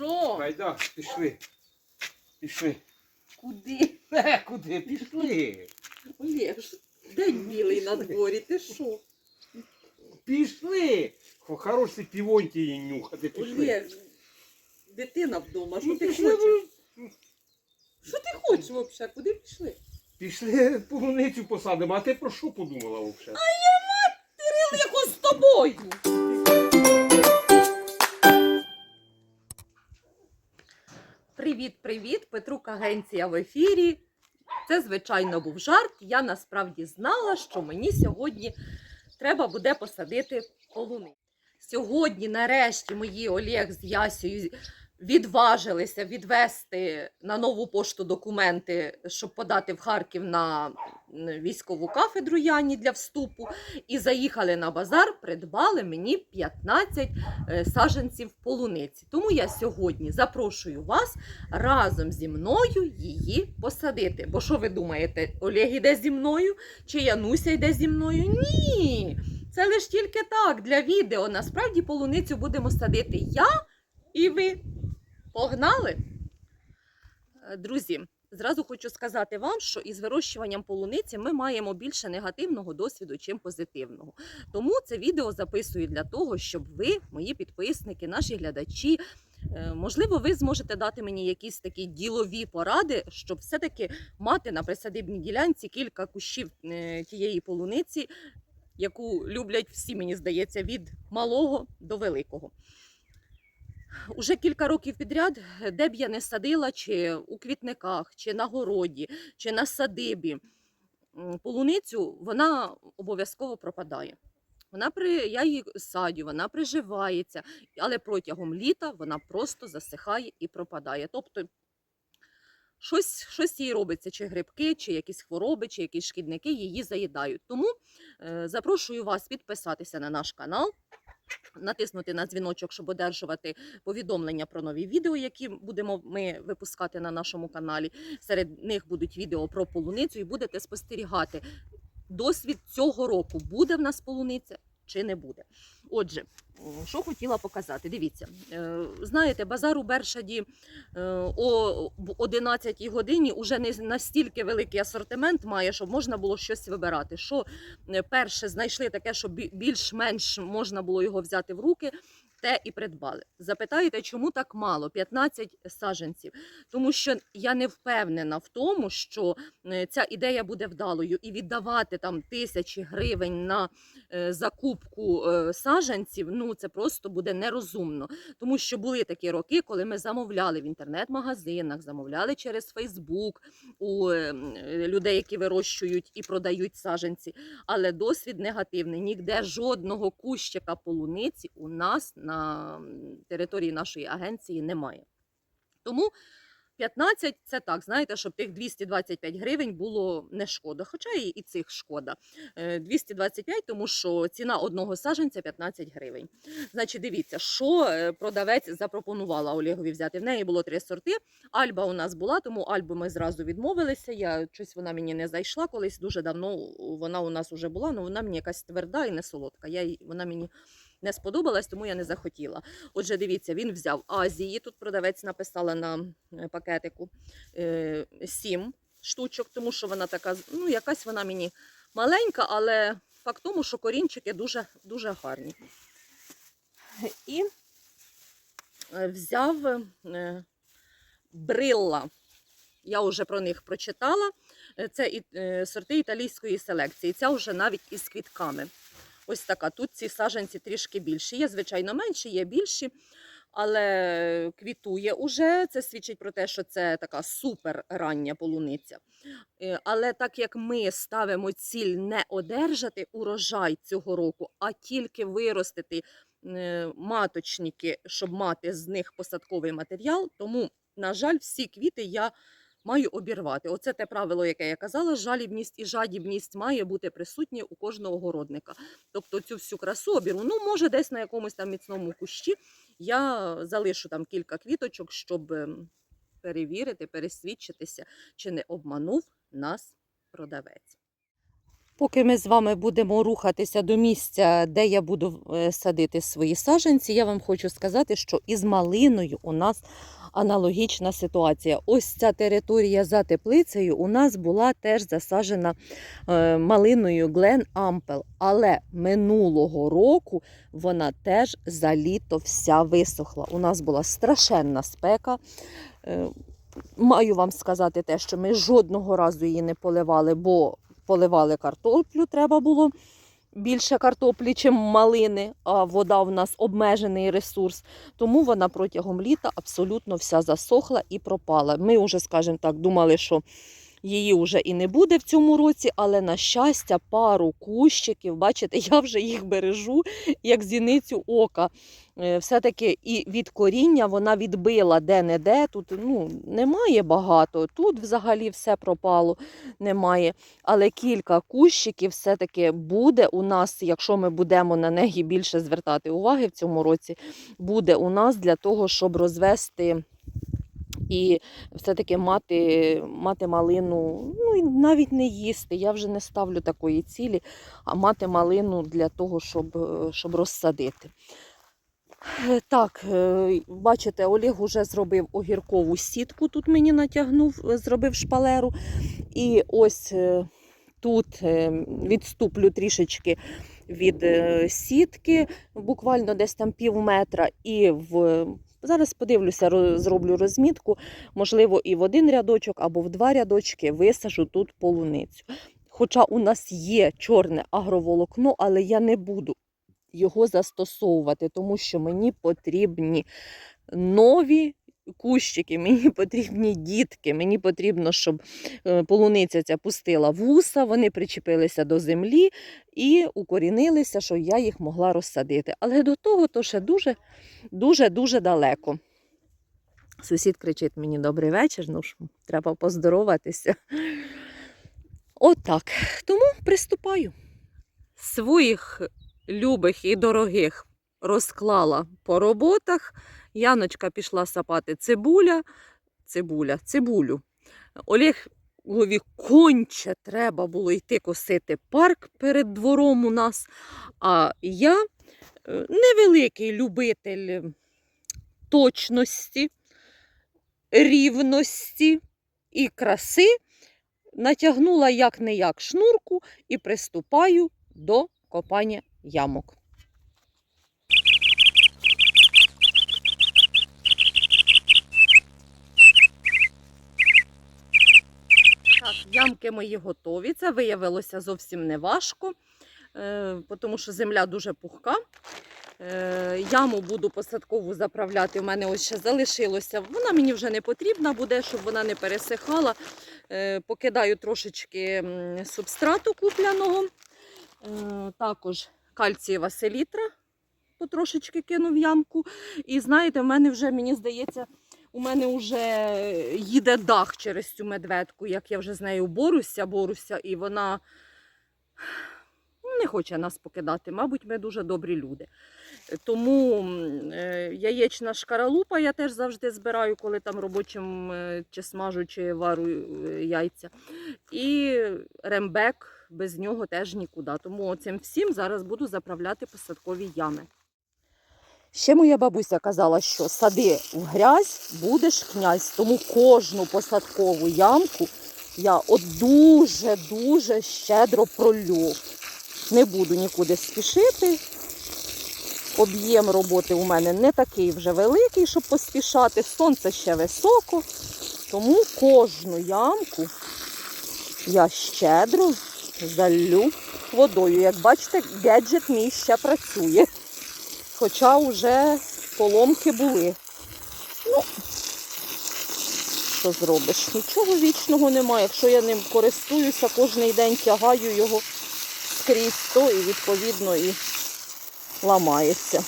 Що? Хайда, пішли. Пішли. Куди? Е, куди? Пішли. Олег, ж день білий на дворі, ти що? Пішли. Хо- Хороші півоньки нюхати. Пішли. Олег, дитина вдома, що Ну, ти пішли, хочеш? ну, Що ти хочеш взагалі? Куди пішли? Пішли полуницю посадимо, а ти про що подумала взагалі? Яко з тобою? Привіт, привіт! Петрук Агенція в ефірі. Це, звичайно, був жарт. Я насправді знала, що мені сьогодні треба буде посадити полуни. Сьогодні, нарешті, мої Олег з Ясією відважилися відвести на нову пошту документи, щоб подати в Харків на військову кафедру Яні для вступу. І заїхали на базар, придбали мені 15 е, саджанців полуниці. Тому я сьогодні запрошую вас разом зі мною її посадити. Бо що ви думаєте, Олег іде зі мною чи Януся йде зі мною? Ні. Це лише тільки так для відео. Насправді полуницю будемо садити я і ви. Погнали? Е, Друзі, зразу хочу сказати вам, що із вирощуванням полуниці ми маємо більше негативного досвіду, чим позитивного. Тому це відео записую для того, щоб ви, мої підписники, наші глядачі, е, можливо, ви зможете дати мені якісь такі ділові поради, щоб все-таки мати на присадибній ділянці кілька кущів е, тієї полуниці, яку люблять всі, мені здається, від малого до великого. Уже кілька років підряд, де б я не садила, чи у квітниках, чи на городі, чи на садибі, полуницю вона обов'язково пропадає. Вона при я її садю, вона приживається, але протягом літа вона просто засихає і пропадає. Тобто щось, щось їй робиться, чи грибки, чи якісь хвороби, чи якісь шкідники її заїдають. Тому е, запрошую вас підписатися на наш канал, натиснути на дзвіночок, щоб одержувати повідомлення про нові відео, які будемо ми випускати на нашому каналі. Серед них будуть відео про полуницю, і будете спостерігати досвід цього року. Буде в нас полуниця чи не буде. Отже, що хотіла показати. Дивіться, е, знаєте, базар у Бершаді е, о 11 годині вже не настільки великий асортимент має, щоб можна було щось вибирати. Що е, перше знайшли таке, що більш-менш можна було його взяти в руки. Те і придбали. Запитаєте, чому так мало? 15 саджанців. Тому що я не впевнена в тому, що е, ця ідея буде вдалою, і віддавати там тисячі гривень на е, закупку е, саджанців, ну це просто буде нерозумно. Тому що були такі роки, коли ми замовляли в інтернет-магазинах, замовляли через Фейсбук у е, м, е, людей, які вирощують і продають саджанці. Але досвід негативний. Ніде жодного кущика полуниці у нас на м, території нашої агенції немає. Тому 15 це так, знаєте, щоб тих 225 гривень було не шкода, хоча і, і цих шкода. Е, 225, тому що ціна одного саджанця 15 гривень. Значить, дивіться, що е, продавець запропонувала Олегові взяти. В неї було три сорти. Альба у нас була, тому Альбу ми зразу відмовилися. Я щось вона мені не зайшла. Колись дуже давно вона у нас вже була, але вона мені якась тверда і не солодка. Я, вона мені не сподобалась, тому я не захотіла. Отже, дивіться, він взяв Азії. Тут продавець написала на е, пакетику е, сім штучок, тому що вона така, ну, якась вона мені маленька, але факт тому, що корінчики дуже, дуже гарні. І е, взяв брилла. Я вже про них прочитала. Це сорти італійської селекції. Ця вже навіть із квітками. Ось така. Тут ці саджанці трішки більші. Є, звичайно, менші, є більші, але квітує уже. Це свідчить про те, що це така супер рання полуниця. Е, Але так як ми ставимо ціль не одержати урожай цього року, а тільки виростити е, маточники, щоб мати з них посадковий матеріал, тому, на жаль, всі квіти я маю обірвати. Оце те правило, яке я казала, жалібність і жадібність має бути присутні у кожного городника. Тобто цю всю красу обірву. Ну, може, десь на якомусь там міцному кущі я залишу там кілька квіточок, щоб перевірити, пересвідчитися, чи не обманув нас продавець. Поки ми з вами будемо рухатися до місця, де я буду е, садити свої саджанці, я вам хочу сказати, що із малиною у нас аналогічна ситуація. Ось ця територія за теплицею у нас була теж засаджена е, малиною Глен Ампел, але минулого року вона теж за літо вся висохла. У нас була страшенна спека. Е, Маю вам сказати те, що ми жодного разу її не поливали, бо поливали картоплю, треба було більше картоплі, чим малини, а вода в нас обмежений ресурс. Тому вона протягом літа абсолютно вся засохла і пропала. Ми вже, скажімо так, думали, що її вже і не буде в цьому році, але на щастя, пару кущиків, бачите, я вже їх бережу як зіницю ока. Е, Все-таки і від коріння вона відбила де-не-де. Тут ну, немає багато. Тут взагалі все пропало, немає. Але кілька кущиків все-таки буде у нас, якщо ми будемо на неї більше звертати уваги в цьому році, буде у нас для того, щоб розвести. І все-таки мати, мати малину, ну і навіть не їсти. Я вже не ставлю такої цілі, а мати малину для того, щоб, е, щоб розсадити. Е, Так, е, бачите, Олег уже зробив огіркову сітку, тут мені натягнув, зробив шпалеру. І ось тут відступлю трішечки від сітки, буквально десь там пів метра, і в. Зараз подивлюся, зроблю розмітку, можливо, і в один рядочок або в два рядочки висажу тут полуницю. Хоча у нас є чорне агроволокно, але я не буду його застосовувати, тому що мені потрібні нові кущики, мені потрібні дітки, мені потрібно, щоб е, полуниця ця пустила вуса, вони причепилися до землі і укорінилися, що я їх могла розсадити. Але до того то ще дуже, дуже, дуже далеко. Сусід кричить мені добрий вечір, ну ж, треба поздороватися. Отак. Тому приступаю. Своїх любих і дорогих розклала по роботах. Яночка пішла сапати цибуля, цибуля, цибулю. Олегові конче треба було йти косити парк перед двором у нас. А я е, невеликий любитель точності, рівності і краси. Натягнула як не як шнурку і приступаю до копання ямок. Так, ямки мої готові. Це виявилося зовсім не важко, е, тому що земля дуже пухка. Е, Яму буду посадкову заправляти. У мене ось ще залишилося. Вона мені вже не потрібна буде, щоб вона не пересихала. Е, Покидаю трошечки субстрату купляного. Також кальцієва селітра потрошечки кину в ямку. І знаєте, в мене вже, мені здається, у мене вже їде дах через цю медведку, як я вже з нею борюся, борюся, і вона не хоче нас покидати. Мабуть, ми дуже добрі люди. Тому е, яєчна шкаралупа я теж завжди збираю, коли там робочим е, чи смажу, чи вару е, яйця. І рембек без нього теж нікуди. Тому цим всім зараз буду заправляти посадкові ями. Ще моя бабуся казала, що сади в грязь, будеш князь. Тому кожну посадкову ямку я от дуже-дуже щедро пролю. Не буду нікуди спішити. Об'єм роботи у мене не такий вже великий, щоб поспішати. Сонце ще високо. Тому кожну ямку я щедро залю водою. Як бачите, гаджет мій ще працює. Хоча вже поломки були. Ну, що зробиш? Нічого вічного немає. Якщо я ним користуюся, кожен день тягаю його скрізь, то і відповідно і ламається.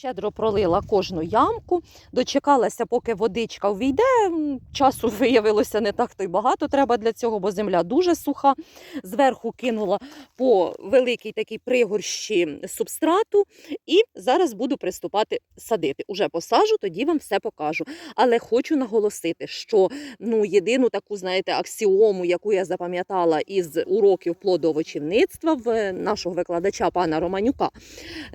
Щедро пролила кожну ямку, дочекалася, поки водичка увійде. Часу виявилося не так то й багато треба для цього, бо земля дуже суха. Зверху кинула по великій такій пригорщі субстрату, і зараз буду приступати садити. Уже посажу, тоді вам все покажу. Але хочу наголосити, що ну єдину таку, знаєте, аксіому, яку я запам'ятала із уроків плодовочівництва в нашого викладача пана Романюка,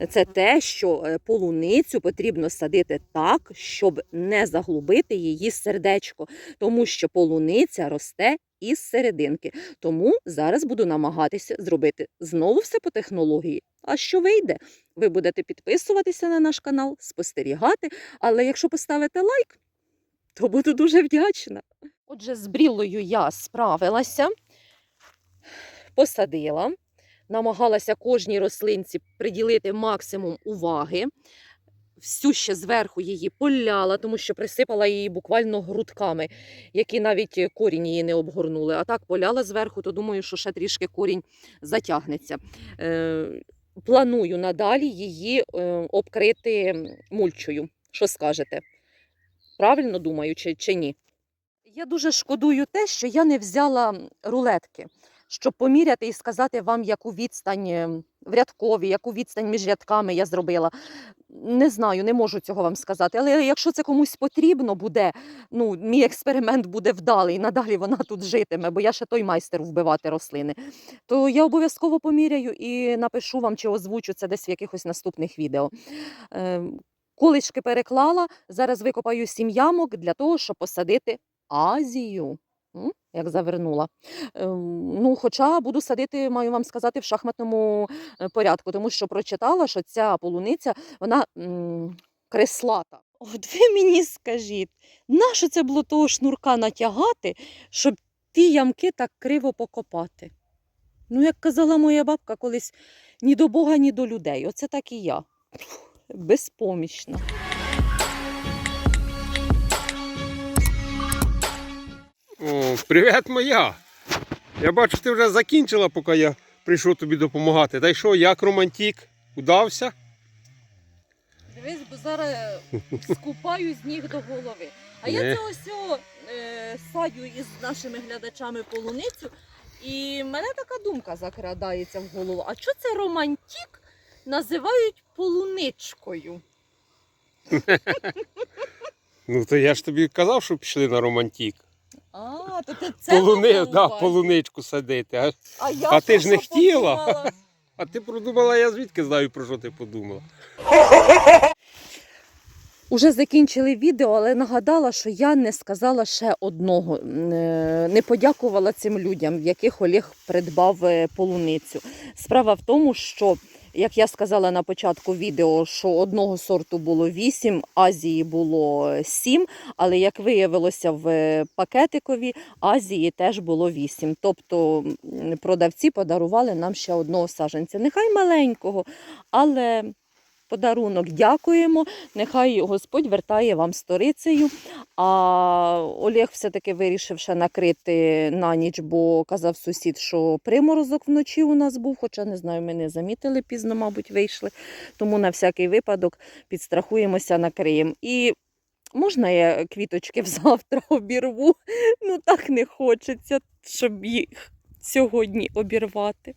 це те, що е, полуницю потрібно садити так, щоб не заглубити її сердечко, тому що полуниця росте із серединки. Тому зараз буду намагатися зробити знову все по технології. А що вийде? Ви будете підписуватися на наш канал, спостерігати. Але якщо поставите лайк, то буду дуже вдячна. Отже, з бріллою я справилася, посадила, намагалася кожній рослинці приділити максимум уваги. Всю ще зверху її поляла, тому що присипала її буквально грудками, які навіть корінь її не обгорнули. А так поляла зверху, то думаю, що ще трішки корінь затягнеться. Е, планую надалі її е, обкрити мульчою. Що скажете? Правильно думаю, чи, чи ні? Я дуже шкодую те, що я не взяла рулетки, щоб поміряти і сказати вам, яку відстань е, в рядкові, яку відстань між рядками я зробила. Не знаю, не можу цього вам сказати. Але якщо це комусь потрібно буде, ну, мій експеримент буде вдалий, надалі вона тут житиме, бо я ще той майстер вбивати рослини, то я обов'язково поміряю і напишу вам чи озвучу це десь в якихось наступних відео. Е, Колишки переклала, зараз викопаю сім ямок для того, щоб посадити Азію. Як завернула. Ем, Ну, хоча буду садити, маю вам сказати, в шахматному е, порядку, тому що прочитала, що ця полуниця вона м, креслата. От ви мені скажіть, нащо це було того шнурка натягати, щоб ті ямки так криво покопати? Ну, як казала моя бабка колись, ні до Бога, ні до людей. Оце так і я. Безпомічна. О, привіт моя. Я бачу, ти вже закінчила, поки я прийшов тобі допомагати. Та й що, як романтик? Удався? Дивись, бо зараз скупаю з ніг до голови. А я Не. це ось о, е, садю із нашими глядачами полуницю, і мене така думка закрадається в голову. А що це романтік називають полуничкою? Ну то я ж тобі казав, що пішли на романтик. А, то ти це Полуни, да, полуничку садити. А, А, я А ти ж не що хотіла? подумала? а ти продумала, я звідки знаю, про що ти подумала. Уже закінчили відео, але нагадала, що я не сказала ще одного. Е, Не подякувала цим людям, в яких Олег придбав е, полуницю. Справа в тому, що, як я сказала на початку відео, що одного сорту було 8, Азії було 7, але як виявилося в пакетикові, Азії теж було 8. Тобто продавці подарували нам ще одного саджанця. Нехай маленького, але подарунок дякуємо. Нехай Господь вертає вам сторицею. А Олег все-таки вирішив ще накрити на ніч, бо казав сусід, що приморозок вночі у нас був, хоча не знаю, ми не замітили, пізно, мабуть, вийшли. Тому на всякий випадок підстрахуємося, накриємо. І можна я квіточки завтра обірву? Ну так не хочеться, щоб їх сьогодні обірвати.